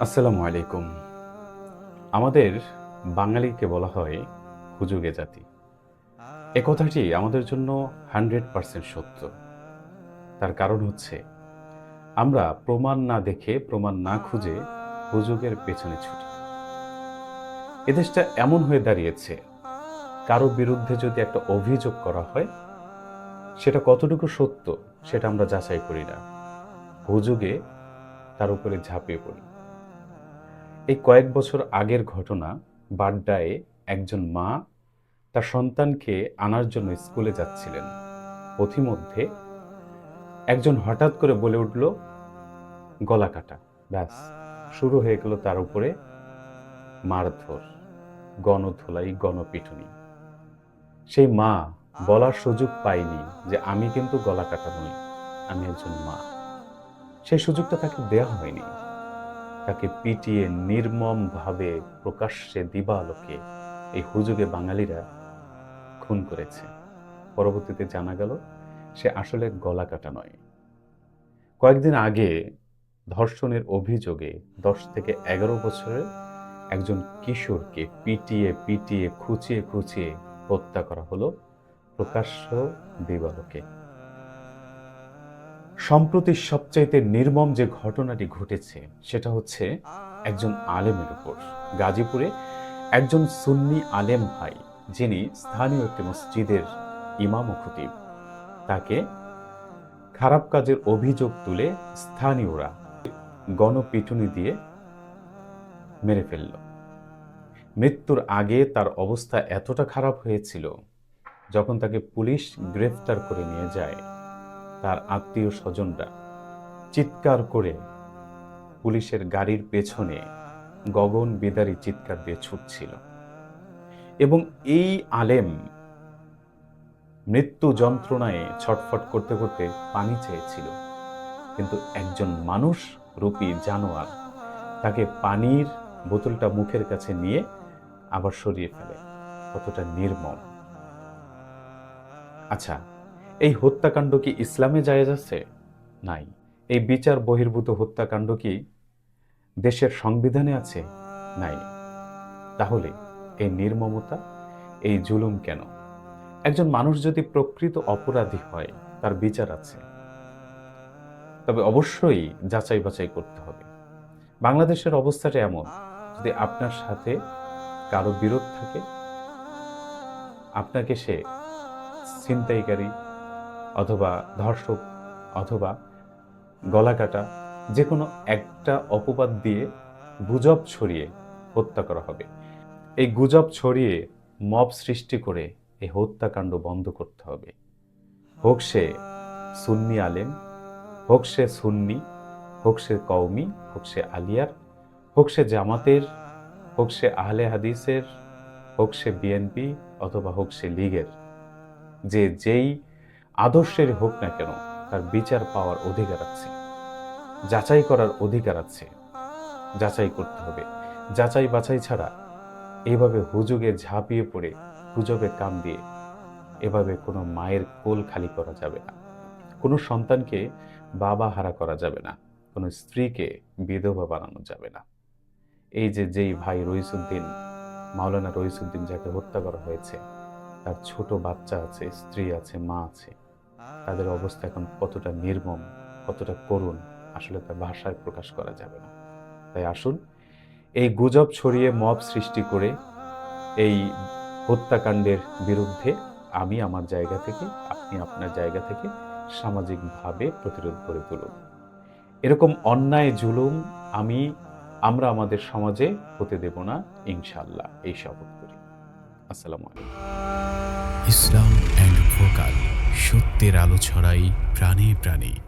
আসসালামু আলাইকুম। আমাদের বাঙালিকে বলা হয় হুজুগে জাতি। এ কথাটি আমাদের জন্য হান্ড্রেড পার্সেন্ট সত্য। তার কারণ হচ্ছে, আমরা প্রমাণ না দেখে, প্রমাণ না খুঁজে হুজুগের পেছনে ছুটি। এদেশটা এমন হয়ে দাঁড়িয়েছে, কারও বিরুদ্ধে যদি একটা অভিযোগ করা হয়, সেটা কতটুকু সত্য সেটা আমরা যাচাই করি না। হুজুগে তার উপরে ঝাঁপিয়ে পড়ি। এই কয়েক বছর আগের ঘটনা, বাড্ডায় একজন মা তার সন্তানকে আনার জন্য স্কুলে যাচ্ছিলেন। পথিমধ্যে একজন হঠাৎ করে বলে উঠল, গলা কাটা। ব্যাস, শুরু হয়ে গেল তার উপরে মারধর, গণধোলাই, গণপিটুনি। সেই মা বলার সুযোগ পায়নি যে, আমি কিন্তু গলা কাটা নই, আমি একজন মা। সেই সুযোগটা তাকে দেয়া হয়নি। তাকে পিটিয়ে নির্মমভাবে প্রকাশ্যে দিবালোকে এই হুজুগে বাঙালিরা খুন করেছে। পরবর্তীতে জানা গেল, সে আসলে গলা কাটা নয়। কয়েকদিন আগে ধর্ষণের অভিযোগে দশ থেকে এগারো বছরের একজন কিশোরকে পিটিয়ে পিটিয়ে, খুঁচিয়ে খুঁচিয়ে হত্যা করা হলো প্রকাশ্য দিবালোকে। সম্প্রতি সবচাইতে নির্মম যে ঘটনাটি ঘটেছে, সেটা হচ্ছে একজন আলেমের উপর। গাজীপুরে একজন সুন্নি আলেম ভাই, যিনি স্থানীয় একটি মসজিদের ইমাম খতিব, তাকে খারাপ কাজের অভিযোগ তুলে স্থানীয়রা গণপিটুনি দিয়ে মেরে ফেলল। মৃত্যুর আগে তার অবস্থা এতটা খারাপ হয়েছিল, যখন তাকে পুলিশ গ্রেফতার করে নিয়ে যায় তার আত্মীয় স্বজনরা চিৎকার করে পুলিশের গাড়ির পেছনে গগন বেদারি চিৎকার দিয়ে ছুটছিল। এবং এই আলেম মৃত্যু যন্ত্রণায় ছটফট করতে করতে পানি চেয়েছিল। কিন্তু একজন মানুষ রূপী জানোয়ার তাকে পানির বোতলটা মুখের কাছে নিয়ে আবার সরিয়ে ফেলে। কতটা নির্মম। আচ্ছা এই হত্যাকাণ্ড কি ইসলামে জায়েজ আছে? নাই। এই বিচার বহির্ভূত হত্যাকাণ্ড কি দেশের সংবিধানে আছে? নাই। তাহলে এই নির্মমতা, এই জুলুম কেন? একজন মানুষ যদি প্রকৃত অপরাধী হয়, তার বিচার আছে। তবে অবশ্যই যাচাই বাছাই করতে হবে। বাংলাদেশের অবস্থাটা এমন, যদি আপনার সাথে কারও বিরোধ থাকে, আপনাকে সে ছিনতাইকারী অথবা ধর্ষক অথবা গলা কাটা যে কোনো একটা অপবাদ দিয়ে গুজব ছড়িয়ে হত্যা করা হবে। এই গুজব ছড়িয়ে মব সৃষ্টি করে এই হত্যাকাণ্ড বন্ধ করতে হবে। হোক সে সুন্নি আলেম, হোক সে সুন্নি, হোক সে কওমি, হোক সে আলিয়ার, হোক সে জামাতের, হোক সে আহলে হাদিসের, হোক সে বিএনপি অথবা হোক সে লীগের, যে যেই আদর্শের হোক না কেন, তার বিচার পাওয়ার অধিকার আছে। যাচাই করার অধিকার আছে। যাচাই করতে হবে। যাচাই বাছাই ছাড়া এভাবে হুজুগে ঝাঁপিয়ে পড়ে, গুজবে কাম দিয়ে এভাবে কোনো মায়ের কোল খালি করা যাবে না। কোনো সন্তানকে বাবা হারা করা যাবে না। কোনো স্ত্রীকে বিধবা বানানো যাবে না। এই যে যেই ভাই রইসুদ্দিন, মাওলানা রইসুদ্দিন যাকে হত্যা করা হয়েছে, তার ছোট বাচ্চা আছে, স্ত্রী আছে, মা আছে তাদের অবস্থা এখন কতটা নির্মম, কতটা করুণ, আসলে তা ভাষায় প্রকাশ করা যাবে না। তাই আসুন, এই গুজব ছড়িয়ে মব সৃষ্টি করে এই হত্যাকাণ্ডের বিরুদ্ধে আমি আমার জায়গা থেকে, আপনি আপনার জায়গা থেকে সামাজিকভাবে প্রতিরোধ করে তুলুন। এরকম অন্যায় জুলুম আমি, আমরা আমাদের সমাজে হতে দেব না ইনশাল্লাহ এই শপথ করি। ইসলাম অ্যান্ড সত্যের আলো ছড়াই প্রাণে প্রাণে।